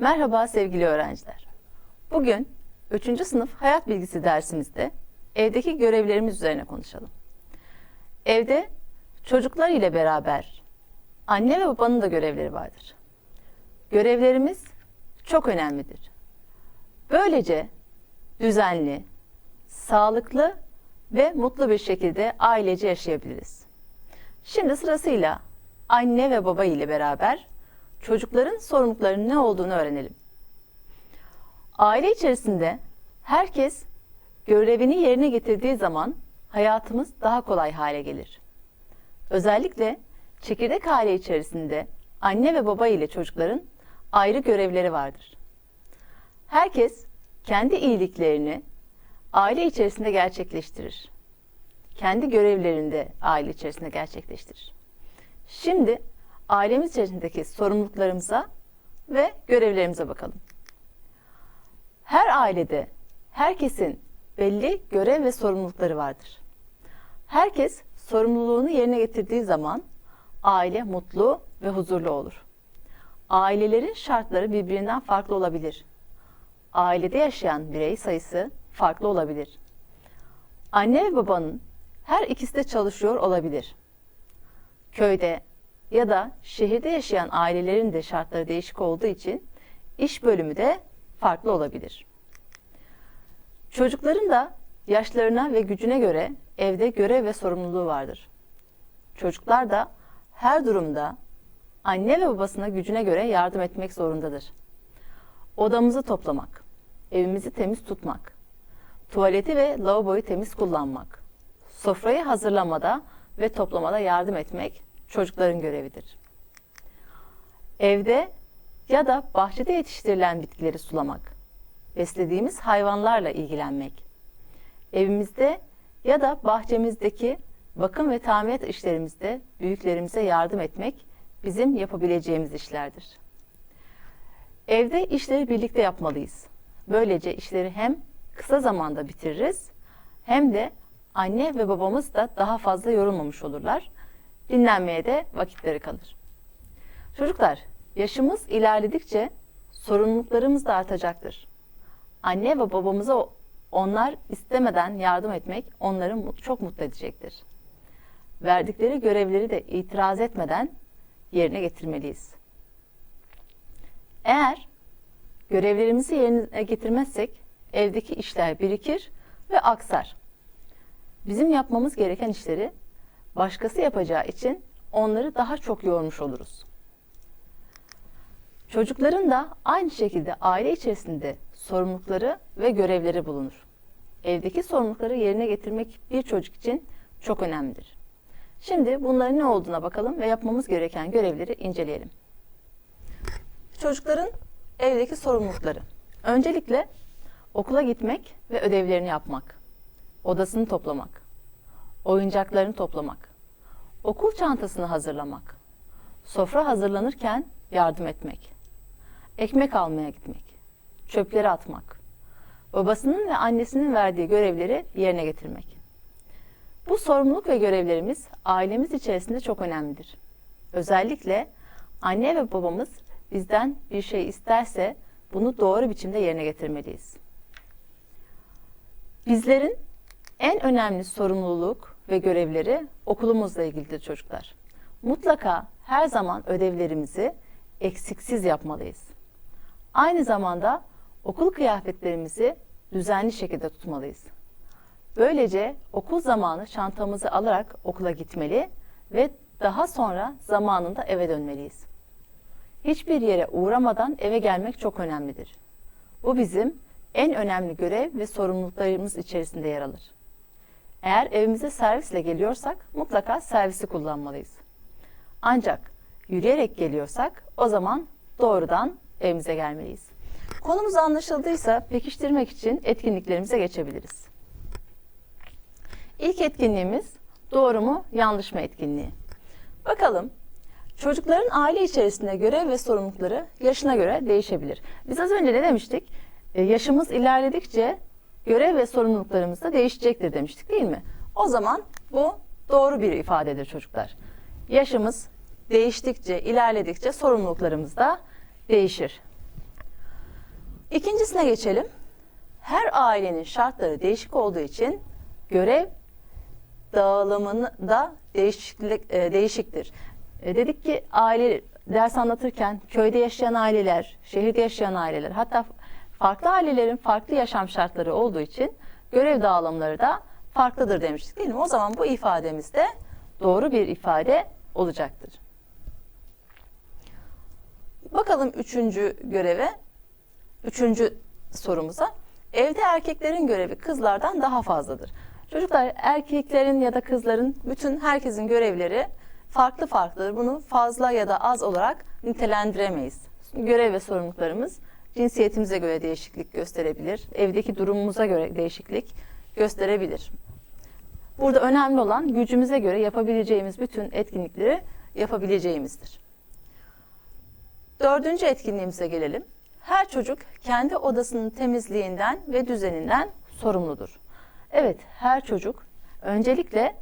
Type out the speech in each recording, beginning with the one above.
Merhaba sevgili öğrenciler. Bugün 3. sınıf hayat bilgisi dersimizde evdeki görevlerimiz üzerine konuşalım. Evde çocuklar ile beraber anne ve babanın da görevleri vardır. Görevlerimiz çok önemlidir. Böylece düzenli, sağlıklı ve mutlu bir şekilde ailece yaşayabiliriz. Şimdi sırasıyla anne ve baba ile beraber çocukların sorumluluklarının ne olduğunu öğrenelim. Aile içerisinde herkes görevini yerine getirdiği zaman hayatımız daha kolay hale gelir. Özellikle çekirdek aile içerisinde anne ve baba ile çocukların ayrı görevleri vardır. Herkes kendi iyiliklerini aile içerisinde gerçekleştirir. Kendi görevlerini de aile içerisinde gerçekleştirir. Şimdi ailemiz içerisindeki sorumluluklarımıza ve görevlerimize bakalım. Her ailede herkesin belli görev ve sorumlulukları vardır. Herkes sorumluluğunu yerine getirdiği zaman aile mutlu ve huzurlu olur. Ailelerin şartları birbirinden farklı olabilir. Ailede yaşayan birey sayısı farklı olabilir. Anne ve babanın her ikisi de çalışıyor olabilir. Köyde ya da şehirde yaşayan ailelerin de şartları değişik olduğu için iş bölümü de farklı olabilir. Çocukların da yaşlarına ve gücüne göre evde görev ve sorumluluğu vardır. Çocuklar da her durumda anne ve babasına gücüne göre yardım etmek zorundadır. Odamızı toplamak, evimizi temiz tutmak, tuvaleti ve lavaboyu temiz kullanmak, sofrayı hazırlamada ve toplamada yardım etmek çocukların görevidir. Evde ya da bahçede yetiştirilen bitkileri sulamak, beslediğimiz hayvanlarla ilgilenmek, evimizde ya da bahçemizdeki bakım ve tamirat işlerimizde büyüklerimize yardım etmek bizim yapabileceğimiz işlerdir. Evde işleri birlikte yapmalıyız. Böylece işleri hem kısa zamanda bitiririz hem de anne ve babamız da daha fazla yorulmamış olurlar. Dinlenmeye de vakitleri kalır. Çocuklar, yaşımız ilerledikçe sorumluluklarımız da artacaktır. Anne ve babamıza onlar istemeden yardım etmek onları çok mutlu edecektir. Verdikleri görevleri de itiraz etmeden yerine getirmeliyiz. Eğer görevlerimizi yerine getirmezsek evdeki işler birikir ve aksar. Bizim yapmamız gereken işleri başkası yapacağı için onları daha çok yormuş oluruz. Çocukların da aynı şekilde aile içerisinde sorumlulukları ve görevleri bulunur. Evdeki sorumlulukları yerine getirmek bir çocuk için çok önemlidir. Şimdi bunların ne olduğuna bakalım ve yapmamız gereken görevleri inceleyelim. Çocukların evdeki sorumlulukları. Öncelikle okula gitmek ve ödevlerini yapmak, odasını toplamak, oyuncaklarını toplamak, okul çantasını hazırlamak, sofra hazırlanırken yardım etmek, ekmek almaya gitmek, çöpleri atmak, babasının ve annesinin verdiği görevleri yerine getirmek. Bu sorumluluk ve görevlerimiz ailemiz içerisinde çok önemlidir. Özellikle anne ve babamız bizden bir şey isterse bunu doğru biçimde yerine getirmeliyiz. Bizlerin en önemli sorumluluk ve görevleri okulumuzla ilgilidir çocuklar. Mutlaka her zaman ödevlerimizi eksiksiz yapmalıyız. Aynı zamanda okul kıyafetlerimizi düzenli şekilde tutmalıyız. Böylece okul zamanı çantamızı alarak okula gitmeli ve daha sonra zamanında eve dönmeliyiz. Hiçbir yere uğramadan eve gelmek çok önemlidir. Bu bizim en önemli görev ve sorumluluklarımız içerisinde yer alır. Eğer evimize servisle geliyorsak mutlaka servisi kullanmalıyız. Ancak yürüyerek geliyorsak o zaman doğrudan evimize gelmeliyiz. Konumuz anlaşıldıysa pekiştirmek için etkinliklerimize geçebiliriz. İlk etkinliğimiz doğru mu yanlış mı etkinliği. Bakalım çocukların aile içerisinde görev ve sorumlulukları yaşına göre değişebilir. Biz az önce ne demiştik? Ee, yaşımız ilerledikçe görev ve sorumluluklarımız da değişecektir demiştik değil mi? O zaman bu doğru bir ifadedir çocuklar. Yaşımız değiştikçe, ilerledikçe sorumluluklarımız da değişir. İkincisine geçelim. Her ailenin şartları değişik olduğu için görev dağılımını da değişiklik e, değişiktir. E, dedik ki aile ders anlatırken köyde yaşayan aileler, şehirde yaşayan aileler, hatta farklı ailelerin farklı yaşam şartları olduğu için görev dağılımları da farklıdır demiştik değil mi? O zaman bu ifademiz de doğru bir ifade olacaktır. Bakalım üçüncü göreve, üçüncü sorumuza. Evde erkeklerin görevi kızlardan daha fazladır. Çocuklar erkeklerin ya da kızların bütün herkesin görevleri farklı farklıdır. Bunu fazla ya da az olarak nitelendiremeyiz. Görev ve sorumluluklarımız cinsiyetimize göre değişiklik gösterebilir. Evdeki durumumuza göre değişiklik gösterebilir. Burada önemli olan gücümüze göre yapabileceğimiz bütün etkinlikleri yapabileceğimizdir. Dördüncü etkinliğimize gelelim. Her çocuk kendi odasının temizliğinden ve düzeninden sorumludur. Evet, her çocuk öncelikle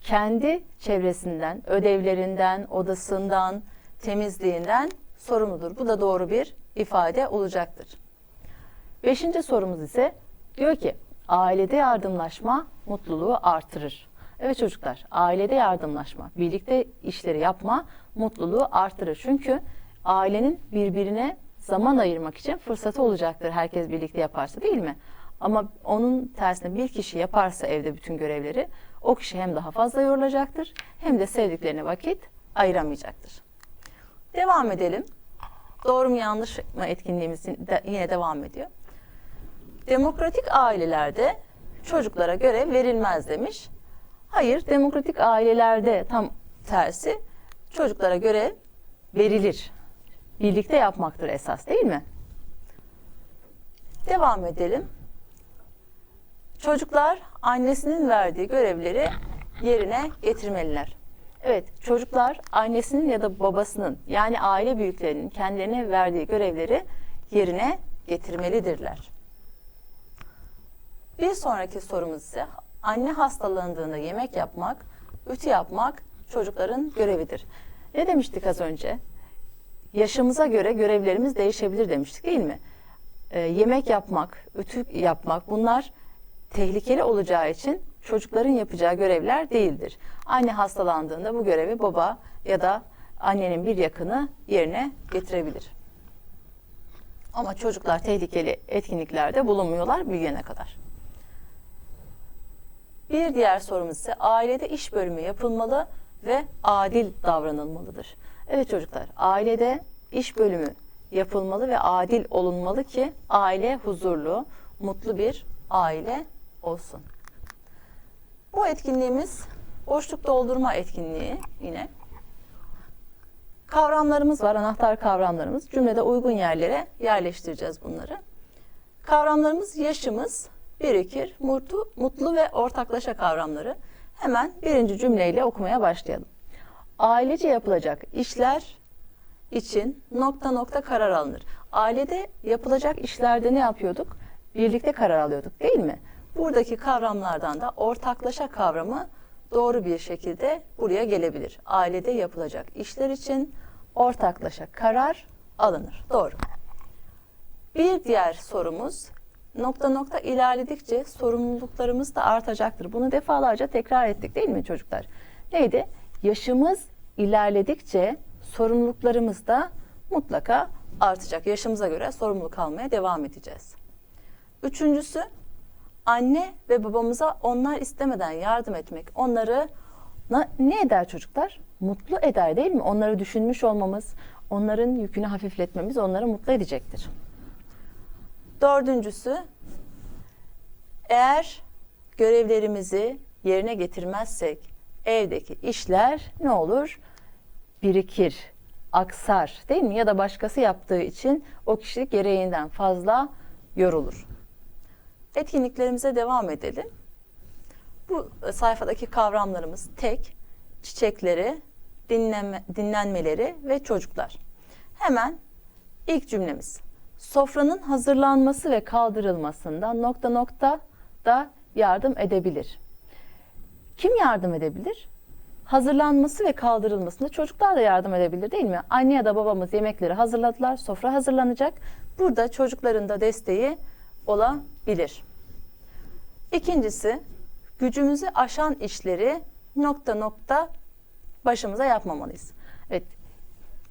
kendi çevresinden, ödevlerinden, odasından, temizliğinden sorumludur. Bu da doğru bir ifade olacaktır. Beşinci sorumuz ise diyor ki ailede yardımlaşma mutluluğu artırır. Evet çocuklar, ailede yardımlaşma, birlikte işleri yapma mutluluğu artırır. Çünkü ailenin birbirine zaman ayırmak için fırsatı olacaktır herkes birlikte yaparsa değil mi? Ama onun tersine bir kişi yaparsa evde bütün görevleri o kişi hem daha fazla yorulacaktır hem de sevdiklerine vakit ayıramayacaktır. Devam edelim. Doğru mu yanlış mı etkinliğimiz yine devam ediyor. Demokratik ailelerde çocuklara görev verilmez demiş. Hayır, demokratik ailelerde tam tersi çocuklara görev verilir. Birlikte yapmaktır esas değil mi? Devam edelim. Çocuklar annesinin verdiği görevleri yerine getirmeliler. Evet, çocuklar annesinin ya da babasının yani aile büyüklerinin kendilerine verdiği görevleri yerine getirmelidirler. Bir sonraki sorumuz ise anne hastalandığında yemek yapmak, ütü yapmak çocukların görevidir. Ne demiştik az önce? Yaşımıza göre görevlerimiz değişebilir demiştik değil mi? Ee, yemek yapmak, ütü yapmak bunlar tehlikeli olacağı için çocukların yapacağı görevler değildir. Anne hastalandığında bu görevi baba ya da annenin bir yakını yerine getirebilir. Ama çocuklar tehlikeli etkinliklerde bulunmuyorlar büyüyene kadar. Bir diğer sorumuz ise ailede iş bölümü yapılmalı ve adil davranılmalıdır. Evet çocuklar, ailede iş bölümü yapılmalı ve adil olunmalı ki aile huzurlu, mutlu bir aile olsun. Bu etkinliğimiz boşluk doldurma etkinliği yine. Kavramlarımız var, anahtar kavramlarımız. Cümlede uygun yerlere yerleştireceğiz bunları. Kavramlarımız yaşımız, birikir, mutlu, mutlu ve ortaklaşa kavramları. Hemen birinci cümleyle okumaya başlayalım. Ailece yapılacak işler için nokta nokta karar alınır. Ailede yapılacak işlerde ne yapıyorduk? Birlikte karar alıyorduk değil mi? Buradaki kavramlardan da ortaklaşa kavramı doğru bir şekilde buraya gelebilir. Ailede yapılacak işler için ortaklaşa karar alınır. Doğru. Bir diğer sorumuz nokta nokta ilerledikçe sorumluluklarımız da artacaktır. Bunu defalarca tekrar ettik değil mi çocuklar? Neydi? Yaşımız ilerledikçe sorumluluklarımız da mutlaka artacak. Yaşımıza göre sorumluluk almaya devam edeceğiz. Üçüncüsü anne ve babamıza onlar istemeden yardım etmek onları ne eder çocuklar? Mutlu eder değil mi? Onları düşünmüş olmamız, onların yükünü hafifletmemiz onları mutlu edecektir. Dördüncüsü, eğer görevlerimizi yerine getirmezsek evdeki işler ne olur? Birikir, aksar değil mi? Ya da başkası yaptığı için o kişi gereğinden fazla yorulur. Etkinliklerimize devam edelim. Bu sayfadaki kavramlarımız tek, çiçekleri, dinlenme, dinlenmeleri ve çocuklar. Hemen ilk cümlemiz. Sofranın hazırlanması ve kaldırılmasında nokta nokta da yardım edebilir. Kim yardım edebilir? hazırlanması ve kaldırılmasında çocuklar da yardım edebilir değil mi? Anne ya da babamız yemekleri hazırladılar, sofra hazırlanacak. Burada çocukların da desteği olabilir. İkincisi, gücümüzü aşan işleri nokta nokta başımıza yapmamalıyız. Evet,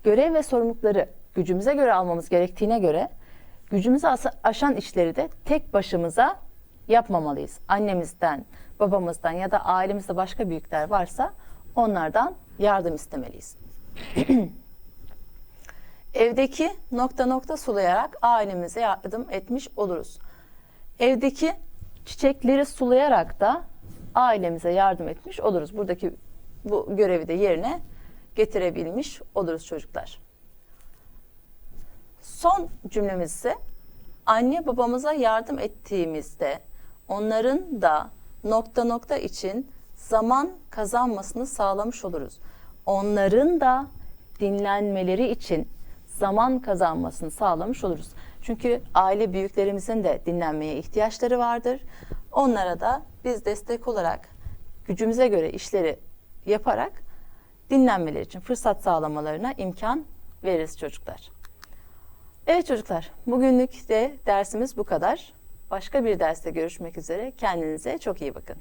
görev ve sorumlulukları gücümüze göre almamız gerektiğine göre gücümüzü aşan işleri de tek başımıza yapmamalıyız. Annemizden, babamızdan ya da ailemizde başka büyükler varsa onlardan yardım istemeliyiz. Evdeki nokta nokta sulayarak ailemize yardım etmiş oluruz. Evdeki çiçekleri sulayarak da ailemize yardım etmiş oluruz. Buradaki bu görevi de yerine getirebilmiş oluruz çocuklar. Son cümlemiz ise anne babamıza yardım ettiğimizde onların da nokta nokta için zaman kazanmasını sağlamış oluruz. Onların da dinlenmeleri için zaman kazanmasını sağlamış oluruz. Çünkü aile büyüklerimizin de dinlenmeye ihtiyaçları vardır. Onlara da biz destek olarak gücümüze göre işleri yaparak dinlenmeleri için fırsat sağlamalarına imkan veririz çocuklar. Evet çocuklar, bugünlük de dersimiz bu kadar. Başka bir derste görüşmek üzere. Kendinize çok iyi bakın.